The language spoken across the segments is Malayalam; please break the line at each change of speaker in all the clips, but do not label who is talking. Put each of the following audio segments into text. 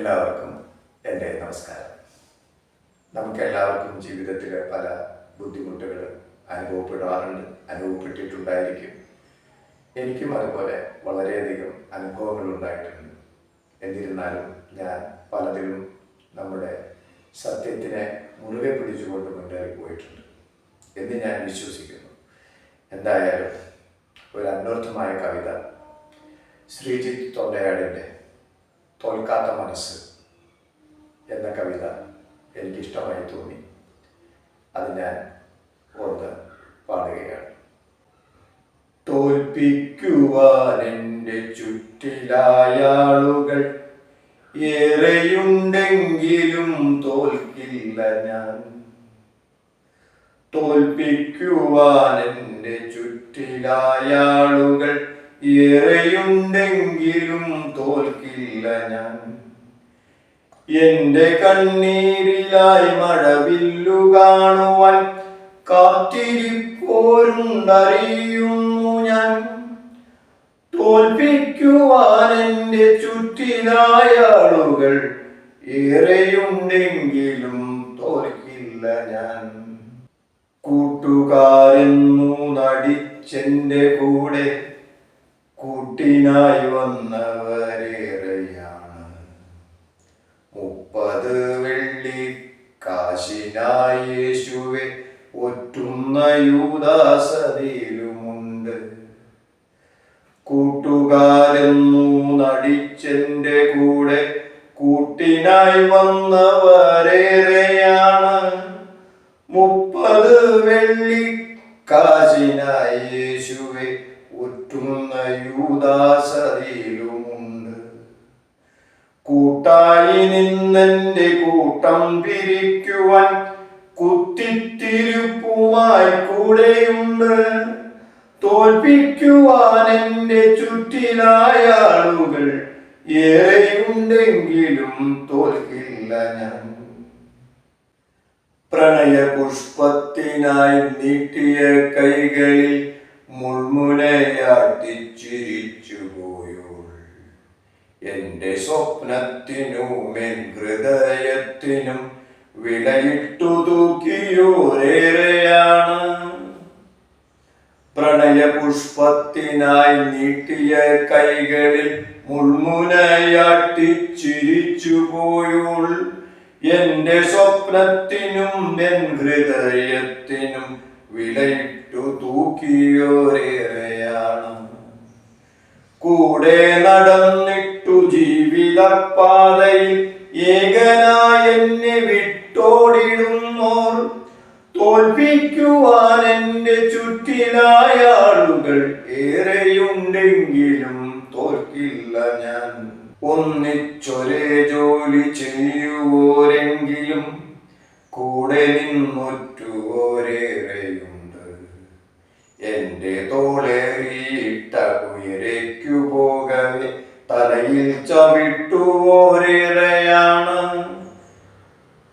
എല്ലാവർക്കും എന്റെ നമസ്കാരം. നമുക്ക് എല്ലാവർക്കും ജീവിതത്തിൽ പല ബുദ്ധിമുട്ടുകൾ അനുഭവപ്പെടാറുണ്ട് അനുഭവപ്പെട്ടിട്ടുണ്ടായിരിക്കും. എനിക്കും അതുപോലെ വളരെയധികം അനുഭവങ്ങൾ ഉണ്ടായിട്ടുണ്ട് എന്നിരുന്നാലും ഞാൻ പലതിലും നമ്മുടെ സത്യത്തിനെ മുറുകെ പിടിച്ചുകൊണ്ട് മുന്നേറി പോയിട്ടുണ്ട് എന്ന് ഞാൻ വിശ്വസിക്കുന്നു. എന്തായാലും ഒരു അന്വർത്ഥമായ കവിത ശ്രീജിത്ത് തൊണ്ടയാടിന്റെ തോൽക്കാത്ത മനസ്സ് എന്ന കവിത എനിക്കിഷ്ടമായി തോന്നി. അത് ഞാൻ ഒന്ന് പാടുകയാണ്. തോൽപ്പിക്കുവാൻ എന്റെ ചുറ്റിലായാളുകൾ ഏറെയുണ്ടെങ്കിലും തോൽക്കില്ല ഞാൻ. തോൽപ്പിക്കുവാൻ എന്റെ ചുറ്റിലായ ആളുകൾ ഏറെയുണ്ടെങ്കിലും തോൽക്കില്ല ഞാൻ. എന്റെ കണ്ണീരിലായി മഴവില്ലു കാണുവാൻ കാത്തിരിപ്പോരുണ്ടറിയുന്നു ഞാൻ. തോൽപ്പിക്കുവാൻ എന്റെ ചുറ്റിലായ ആളുകൾ ഏറെയുണ്ടെങ്കിലും തോൽക്കില്ല ഞാൻ. കൂട്ടുകാരെന്നു നടിച്ചെന്റെ കൂടെ കൂട്ടിനായി വന്നവരേറെയാണ്. മുപ്പത് വെള്ളി കാശിനായി യേശുവെ ഒറ്റുന്ന യൂദാസതിയിലുമുണ്ട്. കൂട്ടുകാരെന്നു നടിച്ചെന്റെ കൂടെ കൂട്ടിനായി വന്നവരേറെയാണ്. മുപ്പത് വെള്ളി കാശിനായി യേശുവെ ഒറ്റുന്ന യൂദാസതയിലുമുണ്ട് കൂട്ടായി നിന്നെന്റെ കൂട്ടം പിരിക്കുവാൻ കുത്തിത്തിരുപ്പുമായി കൂടെയുണ്ട്. തോൽപ്പിക്കുവാൻ എന്റെ ചുറ്റിലായ ആളുകൾ ഏറെയുണ്ടെങ്കിലും തോൽക്കില്ല ഞാൻ. പ്രണയ പുഷ്പത്തിനായി നീട്ടിയ കൈകളിൽ മുൾമുനയാട്ടിച്ചിരിച്ചു പോയോൾ. എന്റെ സ്വപ്നത്തിനും എൻ ഹൃദയത്തിനും വിളയിട്ടു തൂക്കിയോരേറെയാണ്. പ്രണയപുഷ്പത്തിനായി നീട്ടിയ കൈകളിൽ മുൾമുനയാട്ടിച്ചിരിച്ചു പോയോൾ. എന്റെ സ്വപ്നത്തിനും എൻ ഹൃദയത്തിനും വിലയിട്ടു തൂക്കിയോരേറെയാണ്. കൂടെ നടന്നിട്ടു ജീവിതപ്പാതയിൽ ഏകനായ എന്നെ വിട്ടോടിടുന്നോർ തോൽപ്പിക്കുവാൻ എന്റെ ചുറ്റിലായ ആളുകൾ ഏറെയുണ്ടെങ്കിലും തോൽക്കില്ല ഞാൻ. ഒന്നിച്ചൊരേ ജോലി ചെയ്യുവോരെങ്കിലും കൂടെ നിന്നൊറ്റുവോരേറെയുണ്ട് തലയിൽ ചവിട്ടുവോരേറെയാണ്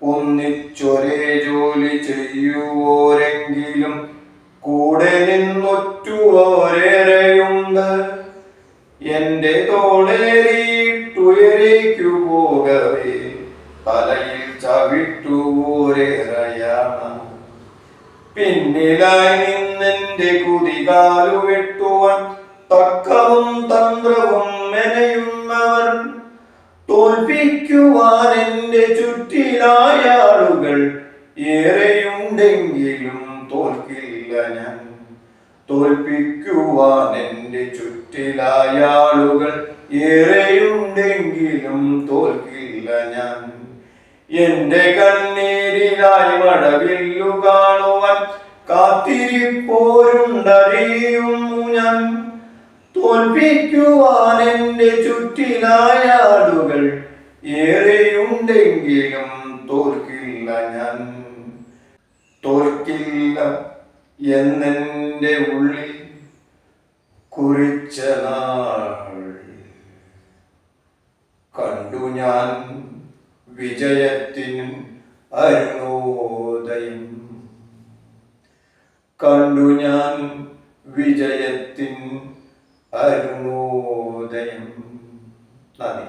ഒന്നിച്ചൊരേ ജോലി ചെയ്യുവോരെങ്കിലും കൂടെ നിന്നൊറ്റുവോരേറെയുണ്ട്. എന്റെ തോളേറിയിട്ടുയരേക്കു പോകവേ തലയിൽ ചവിട്ടുവോരേറെയാണ്. പിന്നിലായി നിന്നെന്റെ കുതികാലു വെട്ടുവാൻ തക്കവും തന്ത്രവും മെനയുന്നവർ തോൽപ്പിക്കുവാൻ എന്റെ ചുറ്റിലായ ആളുകൾ ഏറെയുണ്ടെങ്കിലും തോൽക്കില്ല ഞാൻ. തോൽപ്പിക്കുവാൻ എന്റെ ചുറ്റിലായ ആളുകൾ ഏറെയുണ്ടെങ്കിലും തോൽക്കില്ല ഞാൻ. എന്റെ കണ്ണീരിലായി മടവില്ലു കാണുവാൻ കാത്തിരിപ്പോരുണ്ടറിയുന്നു ഞാൻ. തോൽപ്പിക്കുവാൻ എന്റെ ചുറ്റിലായ ഏറെ ഏറെയുണ്ടെങ്കിലും തോൽക്കില്ല ഞാൻ. തോൽക്കില്ല എന്നെ ഉള്ളിൽ കുറിച്ച കണ്ടു ഞാൻ വിജയത്തിന് അരുണോദയം. കണ്ടു ഞാൻ വിജയത്തിൻ അരുണോദയം നന്ദി